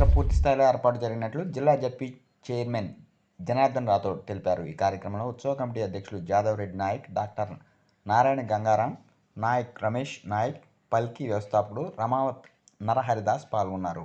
పాదయాత్ర పూర్తి స్థాయిలో ఏర్పాటు జరిగినట్లు జిల్లా జడ్పీ చైర్మన్ జనార్దన్ రాథోడ్ తెలిపారు. ఈ కార్యక్రమంలో ఉత్సవ కమిటీ అధ్యక్షులు జాదవ్ రెడ్డి నాయక్ డాక్టర్ నారాయణ గంగారాం నాయక్ రమేష్ నాయక్ పల్కి వ్యవస్థాపకుడు రమావత్ నరహరిదాస్ పాల్గొన్నారు.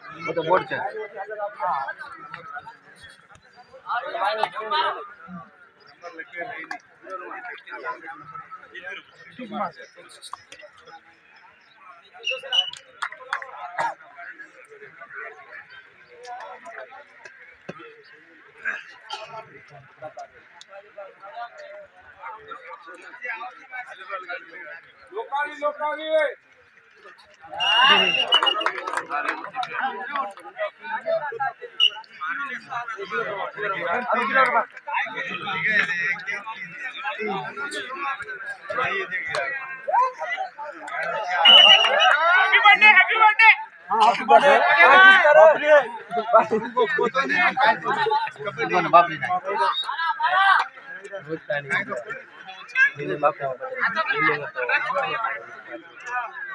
वो तो बोर्ड से। लोकाली लोकाली। बाप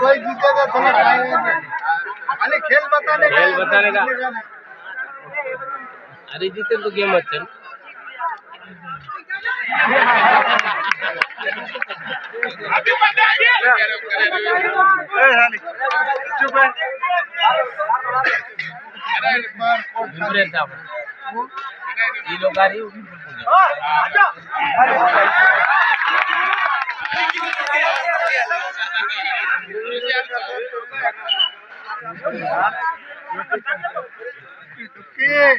कोई जीतेगा चलो खाली खेल बताने खेल बताने का। Ari dito to game match. Abi pandai. Eh Hani. Coba. Ada lebar kok. Ini berapa? Ini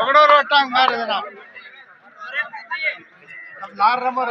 ఒకడో రొట్టాం కాదు నార్ నెంబర్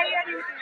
higher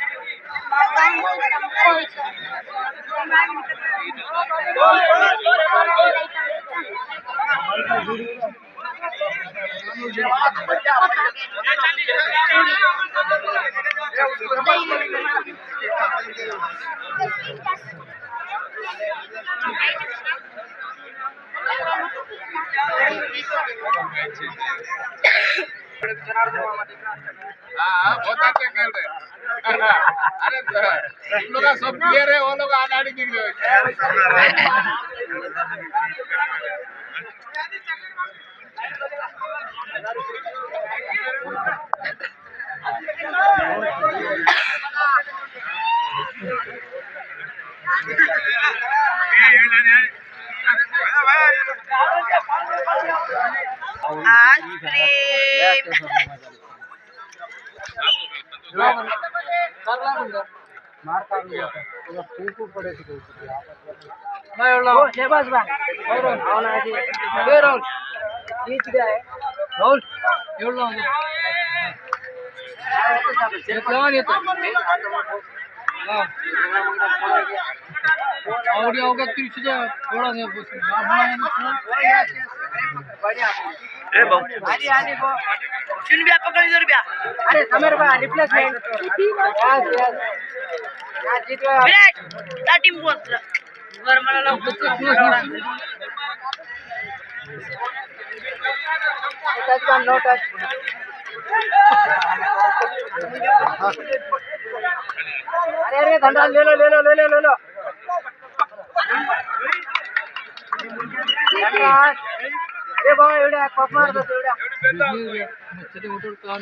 आज राहुल एवढं और ये होगा तिरछे जो थोड़ा सा बस बढ़िया ए बाबू आजी आजी को सुन भी पकड़ इधर भी अरे समर का रिप्लेसमेंट यस यस यार जीत गया विराट या टीम पोहोचला वरमाला लवकर टच का नो टच अरे अरे धंडा ले लो ले लो ले लो ले लो ए भाऊ एवढ्या कप मारतो एवढ्या मच्छरी उठून काम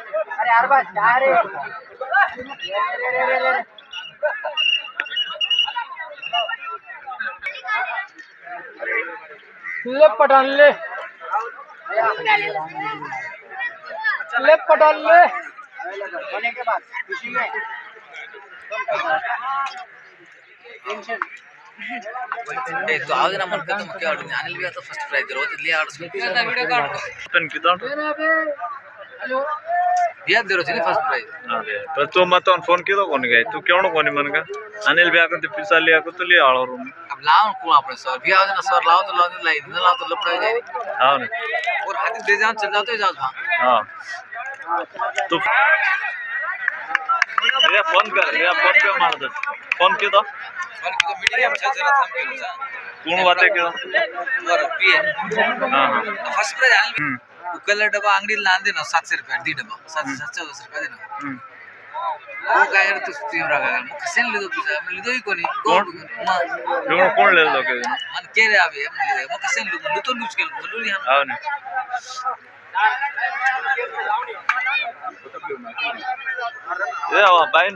अरे यार बस जा रे रे रे रे रे ले पठान ले। ले पठान ले। होने के बाद खुशी में टेंशन तो आगे ना मन करता मुझे आड़ू अनिल भी आता फ़र्स्ट प्राइज आड़ वीडियो काट अबे हेलो। बिहार दे रोचनी फ़र्स्ट प्राइज पर तो मत ऑन ಯಾವ್ದು ಇರೋದು ಫಸ್ಟ್ ಪ್ರೈಸ್ ಅದೇ ಪ್ರತು ಮತ್ತ ಅವ್ನ ಫೋನ್ ಕಿದೋ ಕೊನಿಗೆ ಆಯ್ತು ಕೇಳೋಣ ನಿ लिया को तो ಪಿಸಾಲಿ ಹಾಕುತ್ತಲಿ रूम अब लाओ कुआ पर सर भी आज ना सर लाओ तो लाओ लाई दिन लाओ तो लपड़ा जाए हाँ और हाथ दे जान चल जाते जा हाँ तो मेरा फ़ोन कर मेरा फ़ोन पे मार दे फ़ोन के दो फ़ोन के तो मीडियम से जरा थम कौन बातें के और भी हाँ फ़र्स्ट पे जान उकलला डबा अंगडीला नान दे ना सातशे रुपये दी डबा सातशे सातशे दस रुपये दे ना वो काय रे तू स्टीम रागा मग कसे लिदो तुझा मग लिदो ही कोणी कोण मग कोण लिदो के मन के रे आवे मग लिदो मग कसे लिदो मग तो लूज केलं बोलू या हो ना ये आवा बाईन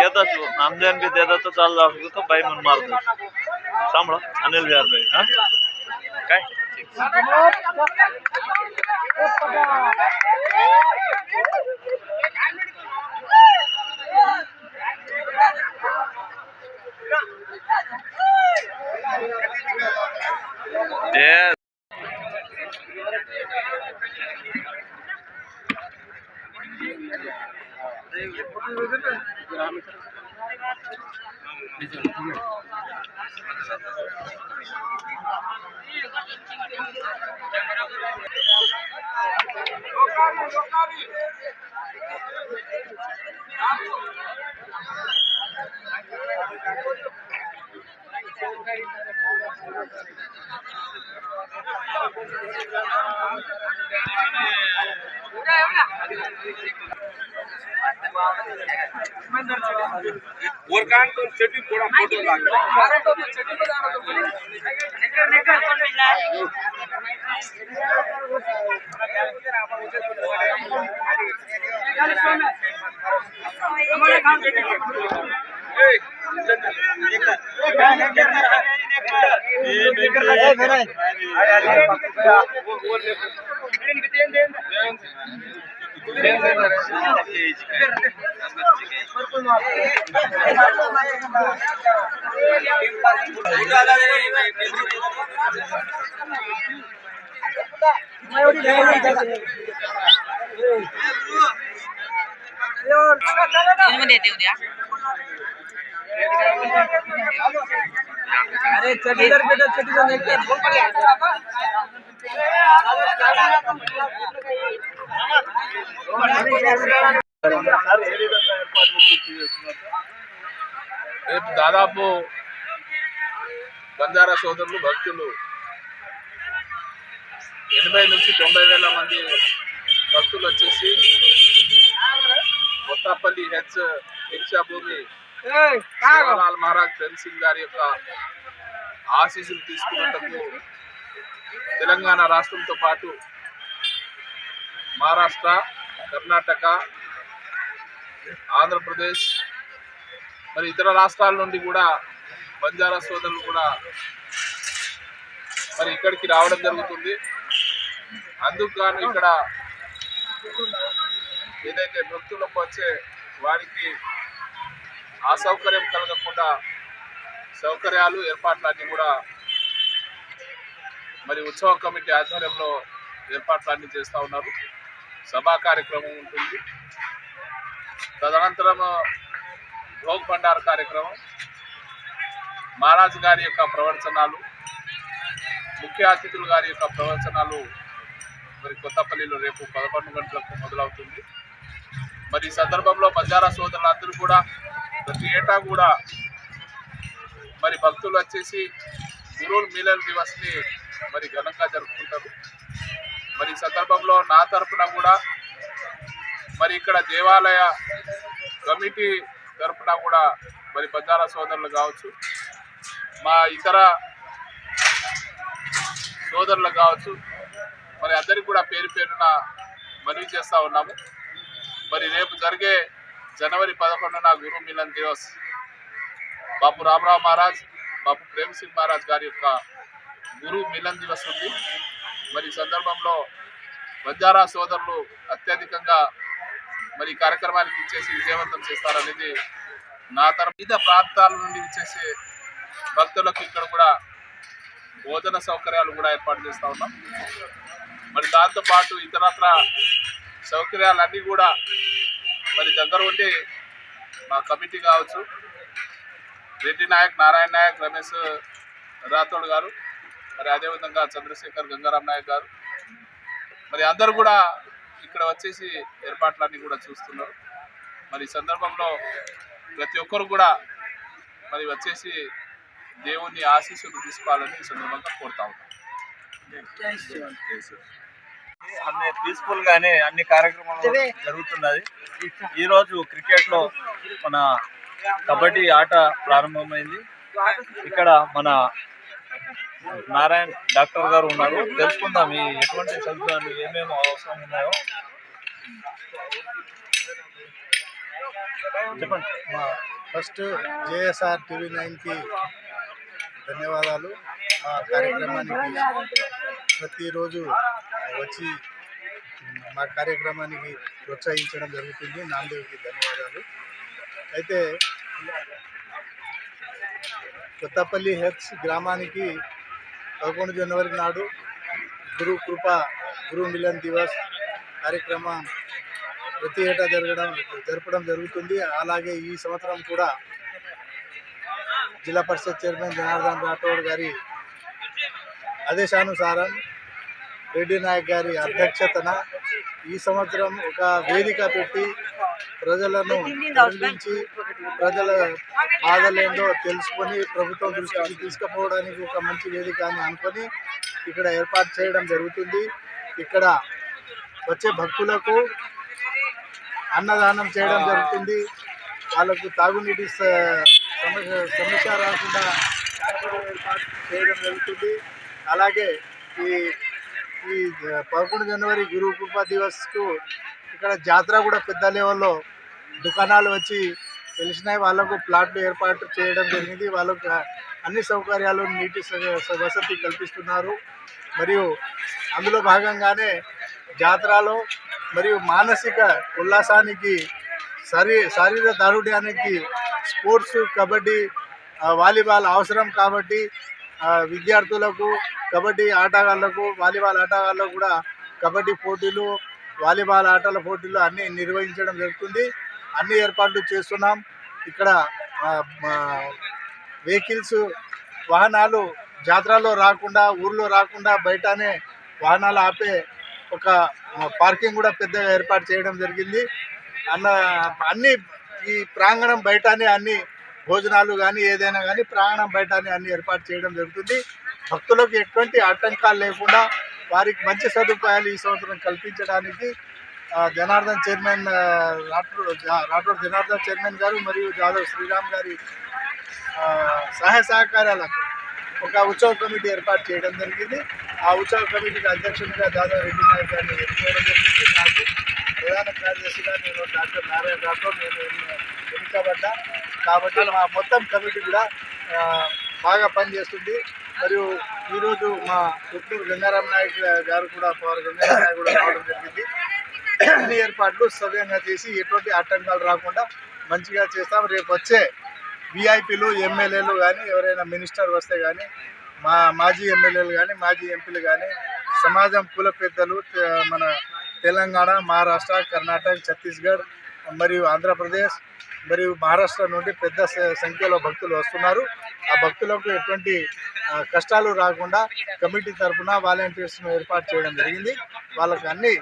देतात नामजन बी देतात चालला असतो तो बाई म्हणून मारतो सांभाळा अनिल बिहार बाई हा काय Yes. వర్క్ ఆన్ సెటిల్ కూడా ఫోటో లాగా अरे देते उद्या अरे चटी चटी రేపు దాదాపు బంజారా సోదరులు భక్తులు ఎనభై నుంచి తొంభై వేల మంది భక్తులు వచ్చేసి కొత్తపల్లి హెచ్ దీక్షా భూమి శివలాల్ మహారాజ్ ప్రేమ్ సింగ్ గారి యొక్క ఆశీస్సులు తీసుకున్నట్టుకు తెలంగాణ రాష్ట్రంతో పాటు మహారాష్ట్ర కర్ణాటక ఆంధ్రప్రదేశ్ మరి ఇతర రాష్ట్రాల నుండి కూడా బంజారా సోదరులు కూడా మరి ఇక్కడికి రావడం జరుగుతుంది. అందుకు గాను ఇక్కడ ఏదైతే భక్తులకు వచ్చే వారికి అసౌకర్యం కలగకుండా సౌకర్యాలు ఏర్పాట్లన్నీ కూడా మరి ఉత్సవ కమిటీ ఆధ్వర్యంలో ఏర్పాట్లన్నీ చేస్తూ ఉన్నారు. సభా కార్యక్రమం ఉంటుంది. తదనంతరం భోగ్ భండార్ కార్యక్రమం మహారాజు గారి యొక్క ప్రవచనాలు ముఖ్య అతిథులు గారి యొక్క ప్రవచనాలు మరి కొత్తపల్లిలో రేపు పదకొండు గంటలకు మొదలవుతుంది. మరి ఈ సందర్భంలో బంజారా సోదరులందరూ కూడా ప్రతి ఏటా కూడా మరి భక్తులు వచ్చేసి గురువుల్ మిలన్ దివస్ని మరి ఘనంగా జరుపుకుంటారు. మరి ఈ సందర్భంలో నా తరపున కూడా మరి ఇక్కడ దేవాలయ కమిటీ తరఫున కూడా మరి బంజారా సోదరులు కావచ్చు మా ఇతర సోదరులు కావచ్చు మరి అందరికి కూడా పేరు పేరున మనవి చేస్తూ ఉన్నాము. మరి రేపు జరిగే జనవరి పదకొండున గురు మిలన్ దివస్. బాపు రామరావు మహారాజ్ బాపు ప్రేమ్ సింగ్ మహారాజ్ గారి యొక్క గురు మిలన్ దివస్ ఉంది. మరి సందర్భంలో బంజారా సోదరులు అత్యధికంగా మరి కార్యక్రమానికి ఇచ్చేసి విజయవంతం చేస్తారనేది నా తరఫు వివిధ ప్రాంతాల నుండి ఇచ్చేసి భక్తులకు ఇక్కడ కూడా భోజన సౌకర్యాలు కూడా ఏర్పాటు చేస్తూ ఉన్నాం. మరి దాంతోపాటు ఇతరత్ర సౌకర్యాలన్నీ కూడా మరి దగ్గర ఉండి మా కమిటీ కావచ్చు. రెడ్డి నాయక్ నారాయణ నాయక్ రమేష్ రాథోడ్ గారు మరి అదేవిధంగా చంద్రశేఖర్ గంగారాం నాయక్ గారు. మరి అందరూ కూడా ఇక్కడ వచ్చేసి ఏర్పాట్లన్నీ కూడా చూస్తున్నారు. మరి ఈ సందర్భంలో ప్రతి ఒక్కరు కూడా మరి వచ్చేసి దేవుని ఆశీస్సులు తీసుకోవాలని ఈ సందర్భంగా కోరుతా ఉన్నాం. అన్ని పీస్ఫుల్ గానే అన్ని కార్యక్రమాలు జరుగుతున్నది. ఈ రోజు క్రికెట్లో మన కబడ్డీ ఆట ప్రారంభమైంది. ఇక్కడ మన నారాయణ్ డాక్టర్ గారు ఉన్నారు. తెలుసుకుందాం ఈ ఎటువంటి సదుపాయాలు ఏమేమి అవసరం ఉన్నాయో. చెప్పండి. మా ఫస్ట్ జేఎస్ఆర్ టీవీ నైన్కి ధన్యవాదాలు. మా కార్యక్రమానికి ప్రతిరోజు వచ్చి మా కార్యక్రమానికి ప్రోత్సహించడం జరుగుతుంది. నాందేవ్కి ధన్యవాదాలు. అయితే కొత్తపల్లి హెల్త్స్ గ్రామానికి పదకొండు జనవరి నాడు గురు కృప గురు మిలన్ దివస్ కార్యక్రమం ప్రతి ఏటా జరగడం జరపడం జరుగుతుంది. అలాగే ఈ సంవత్సరం కూడా జిల్లా పరిషత్ చైర్మన్ జనార్దన్ రాఠోడ్ గారి ఆదేశానుసారం రెడ్డి నాయక్ గారి అధ్యక్షతన ఈ సంవత్సరం ఒక వేదిక పెట్టి ప్రజలను అందించి ప్రజల బాధలేందో తెలుసుకొని ప్రభుత్వం దృష్టికి తీసుకుపోవడానికి ఒక మంచి వేదిక అని అనుకొని ఇక్కడ ఏర్పాటు చేయడం జరుగుతుంది. ఇక్కడ వచ్చే భక్తులకు అన్నదానం చేయడం జరుగుతుంది. వాళ్ళకు తాగునీటి సమస్య సమస్య రాకుండా ఏర్పాటు చేయడం జరుగుతుంది. అలాగే ఈ ఈ పదకొండు జనవరి గురు కృపా దివస్కు ఇక్కడ జాతర కూడా పెద్ద లెవెల్లో దుకాణాలు వచ్చి తెలిసినాయి వాళ్ళకు ప్లాట్లు ఏర్పాటు చేయడం జరిగింది. వాళ్ళకు అన్ని సౌకర్యాలు నీటి స- స- వసతి కల్పిస్తున్నారు. మరియు అందులో భాగంగానే జాతరలో మరియు మానసిక ఉల్లాసానికి శరీ శారీరక దారుఢ్యానికి స్పోర్ట్స్ కబడ్డీ వాలీబాల్ అవసరం కాబట్టి విద్యార్థులకు కబడ్డీ ఆటగాళ్ళకు వాలీబాల్ ఆటగాళ్ళకు కూడా కబడ్డీ పోటీలు వాలీబాల్ ఆటల పోటీలు అన్నీ నిర్వహించడం జరుగుతుంది. అన్ని ఏర్పాట్లు చేస్తున్నాం. ఇక్కడ వెహికల్స్ వాహనాలు జాతరలో రాకుండా ఊర్లో రాకుండా బయటనే వాహనాలు ఆపే ఒక పార్కింగ్ కూడా పెద్దగా ఏర్పాటు చేయడం జరిగింది. అన్న అన్ని ఈ ప్రాంగణం బయటనే అన్ని భోజనాలు కానీ ఏదైనా కానీ ప్రాంగణం బయటనే అన్ని ఏర్పాటు చేయడం జరుగుతుంది. భక్తులకు ఎటువంటి ఆటంకాలు లేకుండా వారికి మంచి సదుపాయాలు ఈ సంవత్సరం కల్పించడానికి జనార్దన్ చైర్మన్ రాఠోడ్ రాఠోడ్ జనార్దన్ చైర్మన్ గారు మరియు జాదవ్ శ్రీరామ్ గారి సహాయ సహకారాలకు ఒక ఉత్సవ కమిటీ ఏర్పాటు చేయడం జరిగింది. ఆ ఉత్సవ కమిటీకి అధ్యక్షుడిగా దాదాపు రెడ్డి నాయక్ గారిని ఎన్నుకోవడం జరిగింది. నాకు ప్రధాన కార్యదర్శిగా నేను డాక్టర్ నారాయణ రాఠోడ్ నేను ఎన్ని- కాబట్టి మా మొత్తం కమిటీ కూడా బాగా పనిచేస్తుంది. మరియు ఈరోజు మా పుత్తూరు గంగారామ నాయక్ గారు కూడా పవర్ గంగారామ నాయక్ కూడా రావడం జరిగింది. అన్ని ఏర్పాట్లు సవ్యంగా చేసి ఎటువంటి ఆటంకాలు రాకుండా మంచిగా చేస్తాం. రేపు వచ్చే విఐపీలు ఎమ్మెల్యేలు కానీ ఎవరైనా మినిస్టర్ వస్తే కానీ మా మాజీ ఎమ్మెల్యేలు కానీ మాజీ ఎంపీలు కానీ సమాజం కుల పెద్దలు మన తెలంగాణ మహారాష్ట్ర కర్ణాటక ఛత్తీస్గఢ్ మరియు ఆంధ్రప్రదేశ్ మరియు మహారాష్ట్ర నుండి పెద్ద సంఖ్యలో భక్తులు వస్తున్నారు. ఆ భక్తులకు ఎటువంటి కష్టాలు రాకుండా కమిటీ తరఫున వాలంటీర్స్ను ఏర్పాటు చేయడం జరిగింది. వాళ్ళకు అన్ని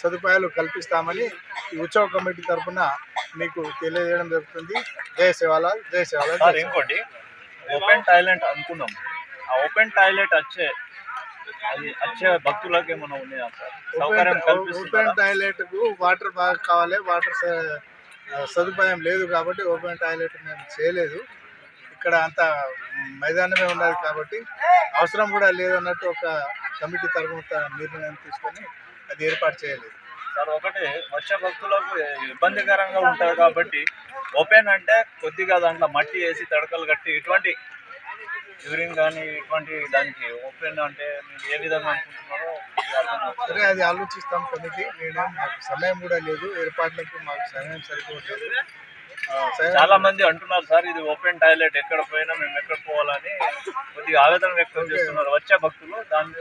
సదుపాయాలు కల్పిస్తామని ఈ ఉత్సవ కమిటీ తరఫున మీకు తెలియజేయడం జరుగుతుంది. జయ శివాలాల్ జయ శివాలాల్. ఇంకోటి ఓపెన్ టాయిలెట్ అనుకున్నాం. ఆ ఓపెన్ టాయిలెట్ వచ్చే అది వచ్చే భక్తులకు ఏమైనా ఉన్నాయా సార్? సౌకర్యం ఓపెన్ టాయిలెట్కు వాటర్ బాగా కావాలి వాటర్ సదుపాయం లేదు కాబట్టి ఓపెన్ టాయిలెట్ మేము చేయలేదు. ఇక్కడ అంత మైదానమే ఉన్నది కాబట్టి అవసరం కూడా లేదన్నట్టు ఒక కమిటీ తరఫున నిర్ణయం తీసుకొని అది ఏర్పాటు చేయలేదు సార్ ఒకటి వచ్చే భక్తులకు ఇబ్బందికరంగా ఉంటుంది కాబట్టి ఓపెన్ అంటే కొద్దిగా దాంట్లో మట్టి వేసి తడకలు కట్టి ఇటువంటి యూరిన్ కానీ ఇటువంటి దానికి ఓపెన్ అంటే మీరు ఏ విధంగా అనుకుంటున్నారో. సరే అది ఆలోచిస్తాం కమిటీ నేను మాకు సమయం కూడా లేదు. ఏర్పాట్లకు మాకు సమయం సరిపోవట్లేదు చాలా మంది అంటున్నారు సార్ ఇది ఓపెన్ టాయిలెట్. ఎక్కడ పోయినా మేము ఎక్కడ పోవాలని. కొద్దిగా ఆవేదన వ్యక్తం చేస్తున్నారు. వచ్చే భక్తులు దాని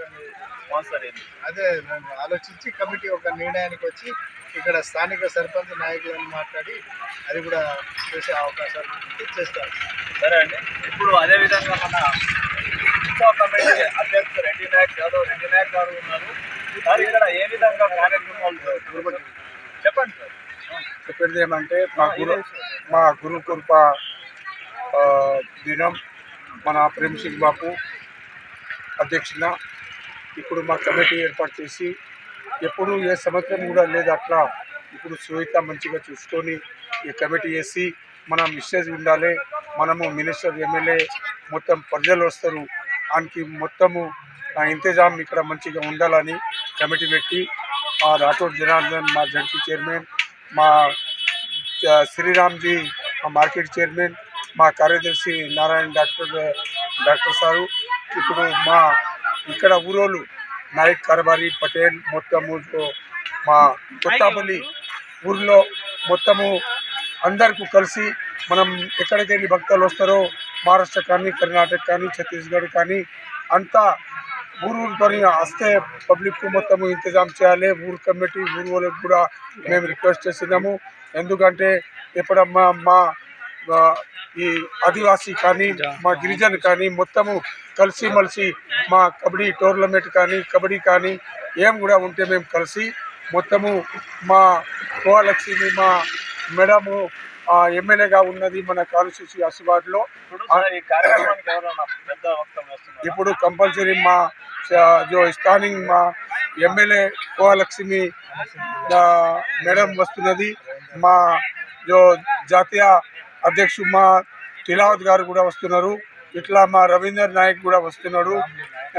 అదే మేము ఆలోచించి కమిటీ ఒక నిర్ణయానికి వచ్చి ఇక్కడ స్థానిక సర్పంచ్ నాయకులను మాట్లాడి అది కూడా చేసే అవకాశాలు చేస్తారు. సరే అండి. ఇప్పుడు అదే విధంగా మన ఉత్సవ కమిటీ అధ్యక్షుడు రెడ్డి నాయక్ యాదవ్ రెడ్డి నాయక్ గారు ఉన్నారు. సార్ ఇక్కడ ఏ విధంగా కార్యక్రమాలు? చెప్పండి సార్. చెప్పేది ఏమంటే మా గురు మా గురు కృప ఆ, దినం మన ప్రేమ్ సింగ్ బాపు అధ్యక్షున ఇప్పుడు మా కమిటీ ఏర్పాటు చేసి ఎప్పుడు ఏ సంవత్సరం కూడా లేదు అట్లా. ఇప్పుడు సుహిత మంచిగా చూసుకొని ఈ కమిటీ వేసి మన మిస్టేజ్ ఉండాలి మనము మినిస్టర్ ఎమ్మెల్యే మొత్తం ప్రజలు వస్తారు. దానికి మొత్తము ఆ ఇంతజాం ఇక్కడ మంచిగా ఉండాలని కమిటీ పెట్టి మా రాఠోడ్ జనార్దన్ మా జడ్పీ చైర్మన్ మా శ్రీరామ్జీ మా మార్కెట్ చైర్మన్ మా కార్యదర్శి నారాయణ డాక్టర్ డాక్టర్ సారు ఇప్పుడు మా ఇక్కడ ఊరోళ్ళు నాయక్ కరబారి పటేల్ మొత్తము మా కొత్తపల్లి ఊర్లో మొత్తము అందరికీ కలిసి మనం ఎక్కడికి వెళ్ళి భక్తులు వస్తారో మహారాష్ట్ర కానీ కర్ణాటక కానీ ఛత్తీస్గఢ్ కానీ అంతా ఊరు వస్తే పబ్లిక్ మొత్తము ఇంతజాం చేయాలి. ఊరు కమిటీ ఊరు వాళ్ళకి కూడా మేము రిక్వెస్ట్ చేసినాము ఎందుకంటే ఇప్పుడు మా మా ఈ ఆదివాసీ కానీ మా గిరిజన కానీ మొత్తము కలిసి మలిసి మా కబడ్డీ టోర్నమెంట్ కానీ కబడ్డీ కానీ ఏం కూడా ఉంటే మేము కలిసి మొత్తము మా కోలక్ష్మి మా మేడము ఎమ్మెల్యేగా ఉన్నది మన కాన్స్టిట్యూన్సీ అసిబాద్లో ఇప్పుడు కంపల్సరీ మా జో మా ఎమ్మెల్యే కోలక్ష్మి మేడం వస్తున్నది. మా జో జాతీయ అధ్యక్షుడు మా తిలావత్ గారు కూడా వస్తున్నారు. ఇట్లా మా రవీందర్ నాయక్ కూడా వస్తున్నాడు.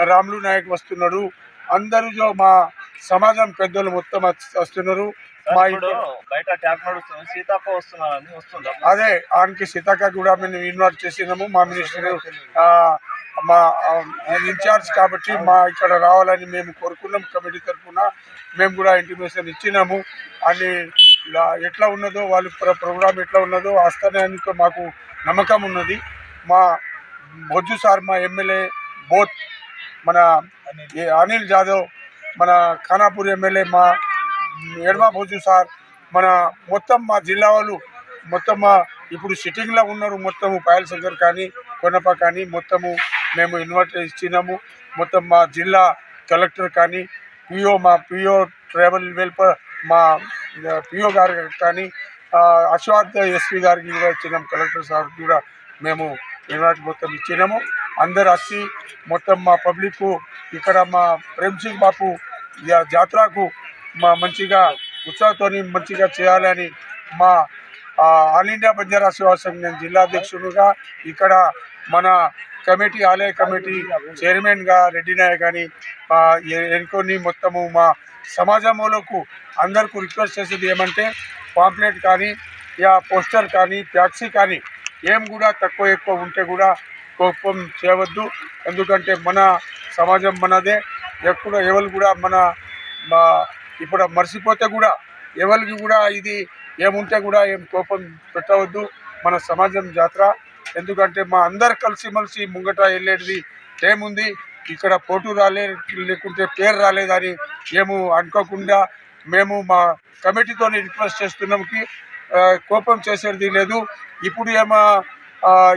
రాములు నాయక్ వస్తున్నాడు. అందరూ జో మా సమాజం పెద్దలు మొత్తం వస్తు- వస్తున్నారు. మా అదే ఆయనకి సీతాక కూడా మేము ఇన్వైట్ చేసినాము. మా మినిస్టర్ మా ఇన్ఛార్జ్ కాబట్టి మా ఇక్కడ రావాలని మేము కోరుకున్నాం. కమిటీ తరఫున మేము కూడా ఇంటిమేషన్ ఇచ్చినాము. అని ఎట్లా ఉన్నదో వాళ్ళ ప్ర- ప్రోగ్రామ్ ఎట్లా ఉన్నదో ఆస్థానానికి మాకు నమ్మకం ఉన్నది. మా బొజ్జు సార్ మా ఎమ్మెల్యే బోత్ మన అనిల్ జాదవ్ మన ఖానాపూర్ ఎమ్మెల్యే మా ఎడమా బొజ్జు సార్ మన మొత్తం మా జిల్లా వాళ్ళు మొత్తం మా ఇప్పుడు సిట్టింగ్లో ఉన్నారు మొత్తము పాయల్ శంకర్ కానీ కొనప కానీ మొత్తము మేము ఇన్వర్టర్ ఇచ్చినాము మొత్తం మా జిల్లా కలెక్టర్ కానీ పిఓ మా పిఓ ట్రైబల్ వెల్ఫేర్ మా పిఓ గారు కానీ అశ్వార్థ ఎస్పీ గారికి కూడా ఇచ్చినాం కలెక్టర్ సార్ కూడా మేము ఈనాటి మొత్తం ఇచ్చినాము. అందరు వచ్చి మొత్తం మా పబ్లిక్ ఇక్కడ మా ప్రేమ్ సింగ్ బాపు జాతరకు మా మంచిగా ఉత్సాహంతో మంచిగా చేయాలని మా ఆల్ ఇండియా బంజారా సేవా సంఘం నేను జిల్లా అధ్యక్షుడుగా ఇక్కడ మన కమిటీ ఆలయ కమిటీ చైర్మన్గా రెడ్డి నాయక్ అని ఎన్నుకొని మొత్తము మా సమాజంలోకు అందరికీ రిక్వెస్ట్ చేసేది ఏమంటే పాంప్లెట్ కానీ యా పోస్టర్ కానీ ట్యాక్సీ కానీ ఏం కూడా తక్కువ ఎక్కువ ఉంటే కూడా కోపం చేయవద్దు. ఎందుకంటే మన సమాజం మనదే. ఎక్కడ ఎవరు కూడా మన ఇప్పుడు మర్చిపోతే కూడా ఎవరికి కూడా ఇది ఏముంటే కూడా ఏం కోపం పెట్టవద్దు. మన సమాజం జాతర. ఎందుకంటే మా అందరు కలిసిమెలిసి ముంగట వెళ్ళేది ఏముంది? ఇక్కడ పోటు రాలే లేకుంటే పేరు రాలేదని ఏము అనుకోకుండా మేము మా కమిటీతో రిక్వెస్ట్ చేస్తున్నాం కి ఆ, కోపం చేసేది లేదు. ఇప్పుడు ఏమో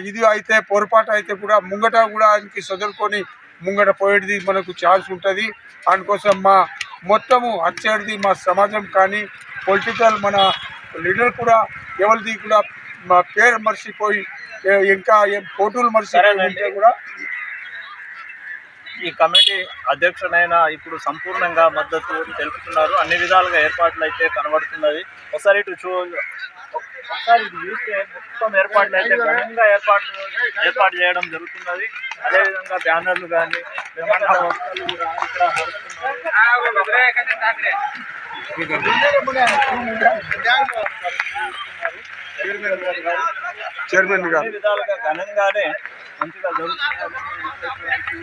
ఇది అయితే పొరపాటు అయితే కూడా ముంగట కూడా ఆయనకి చదువుకొని ముంగట పోయేది మనకు ఛాన్స్ ఉంటుంది. అందుకోసం మా మొత్తము వచ్చేది మా సమాజం కానీ పొలిటికల్ మన లీడర్ కూడా ఎవరిది కూడా మా పేరు మర్చిపోయి ఇంకా ఏం పోటులు మర్చిపోయి కూడా ఈ కమిటీ అధ్యక్షుడైన ఇప్పుడు సంపూర్ణంగా మద్దతు తెలుపుతున్నారు. అన్ని విధాలుగా ఏర్పాట్లు అయితే కనబడుతున్నది. ఒకసారి ఇటు చూ ఒకసారి ఇటు చూస్తే మొత్తం ఏర్పాట్లు అయితే ఘనంగా ఏర్పాట్లు ఏర్పాటు చేయడం జరుగుతున్నది. అదేవిధంగా బ్యానర్లు కానీ విమాన వస్తువులు కూడా ఇక్కడ నడుస్తున్నాయి. చైర్మన్ గారు అన్ని విధాలుగా ఘనంగానే మంచిగా జరుగుతున్నది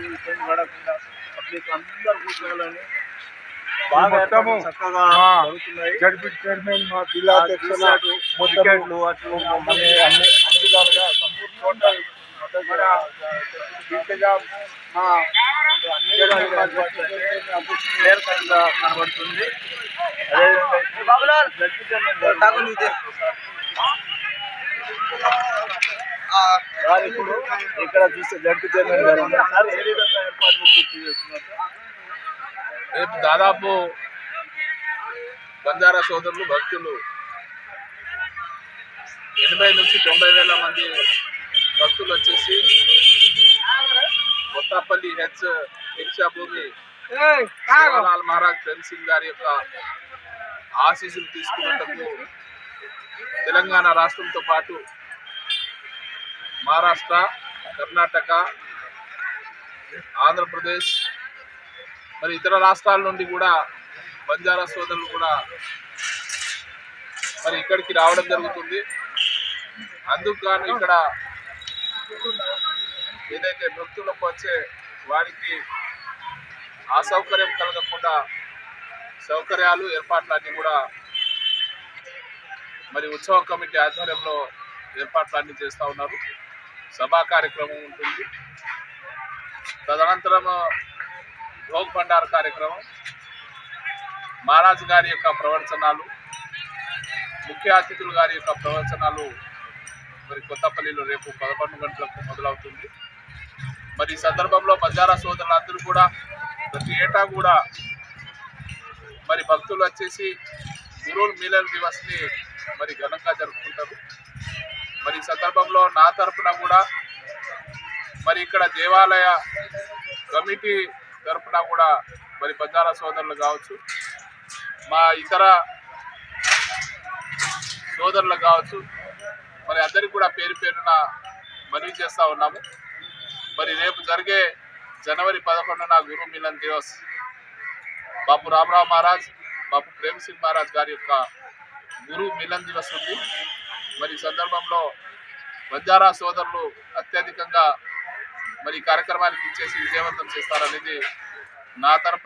ఇబ్బంది పడకుండా పబ్లిక్ అందరూ కూర్చోవాలని బాగా మొత్తము ఏర్పాట్లు చక్కగా ఆ, జరుగుతున్నాయి జడ్పీ చైర్మన్ మా జిల్లా అధ్యక్షుల మొత్తము టికెట్లు అట్లు మళ్ళీ అన్ని అన్ని విధాలుగా సంపూర్ణ టోటల్ మన ఇంతగా మా అన్ని విధాలుగా క్లియర్ కట్ గా కనబడుతుంది అదేవిధంగా ఇప్పుడు ఇక్కడ చూస్తే జడ్పీ చైర్మన్ గారు ఉన్నారు. సార్ ఏ విధంగా ఏర్పాట్లు పూర్తి చేస్తున్నారు? రేపు దాదాపు బంజారా సోదరులు భక్తులు ఎనభై నుంచి తొంభై వేల మంది భక్తులు వచ్చేసి కొత్తపల్లి హెచ్ దీక్షా భూమి శివలాల్ మహారాజ్ ప్రేమ్ సింగ్ గారి యొక్క ఆశీస్సులు తీసుకున్నందుకు తెలంగాణ రాష్ట్రంతో పాటు మహారాష్ట్ర కర్ణాటక ఆంధ్రప్రదేశ్ మరి ఇతర రాష్ట్రాల నుండి కూడా బంజారా సోదరులు కూడా మరి ఇక్కడికి రావడం జరుగుతుంది. అందుకు గాను ఇక్కడ ఏదైతే భక్తులకు వచ్చే వారికి అసౌకర్యం కలగకుండా సౌకర్యాలు ఏర్పాట్లన్నీ కూడా మరి ఉత్సవ కమిటీ ఆధ్వర్యంలో ఏర్పాట్లు చేస్తూ ఉన్నారు. సభా కార్యక్రమం ఉంటుంది. తదనంతరం భోగ్ భండార్ కార్యక్రమం మహారాజ్ గారి యొక్క ప్రవచనాలు ముఖ్య అతిథులు గారి యొక్క ప్రవచనాలు మరి కొత్తపల్లిలో రేపు పదకొండు గంటలకు మొదలవుతుంది. మరి ఈ సందర్భంలో బంజారా సోదరులందరూ కూడా ప్రతి ఏటా కూడా మరి భక్తులు వచ్చేసి గురువుల్ మిలన్ దివస్ని మరి ఘనంగా జరుపుకుంటారు. మరి ఈ సందర్భంలో నా తరపున కూడా మరి ఇక్కడ దేవాలయ కమిటీ తరఫున కూడా మరి బంజారా సోదరులు కావచ్చు మా ఇతర సోదరులు కావచ్చు మరి అందరికి కూడా పేరు పేరున మనవి చేస్తూ ఉన్నాము. మరి రేపు జరిగే జనవరి పదకొండున గురు మిలన్ దివస్. బాపు రామరావు మహారాజ్ బాపు ప్రేమ్ సింగ్ మహారాజ్ గారి యొక్క గురు మిలన్ దివస్ ఉంది. మరి సందర్భంలో బంజారా సోదరులు అత్యధికంగా మరి కార్యక్రమానికి ఇచ్చేసి విజయవంతం చేస్తారనేది నా తరపున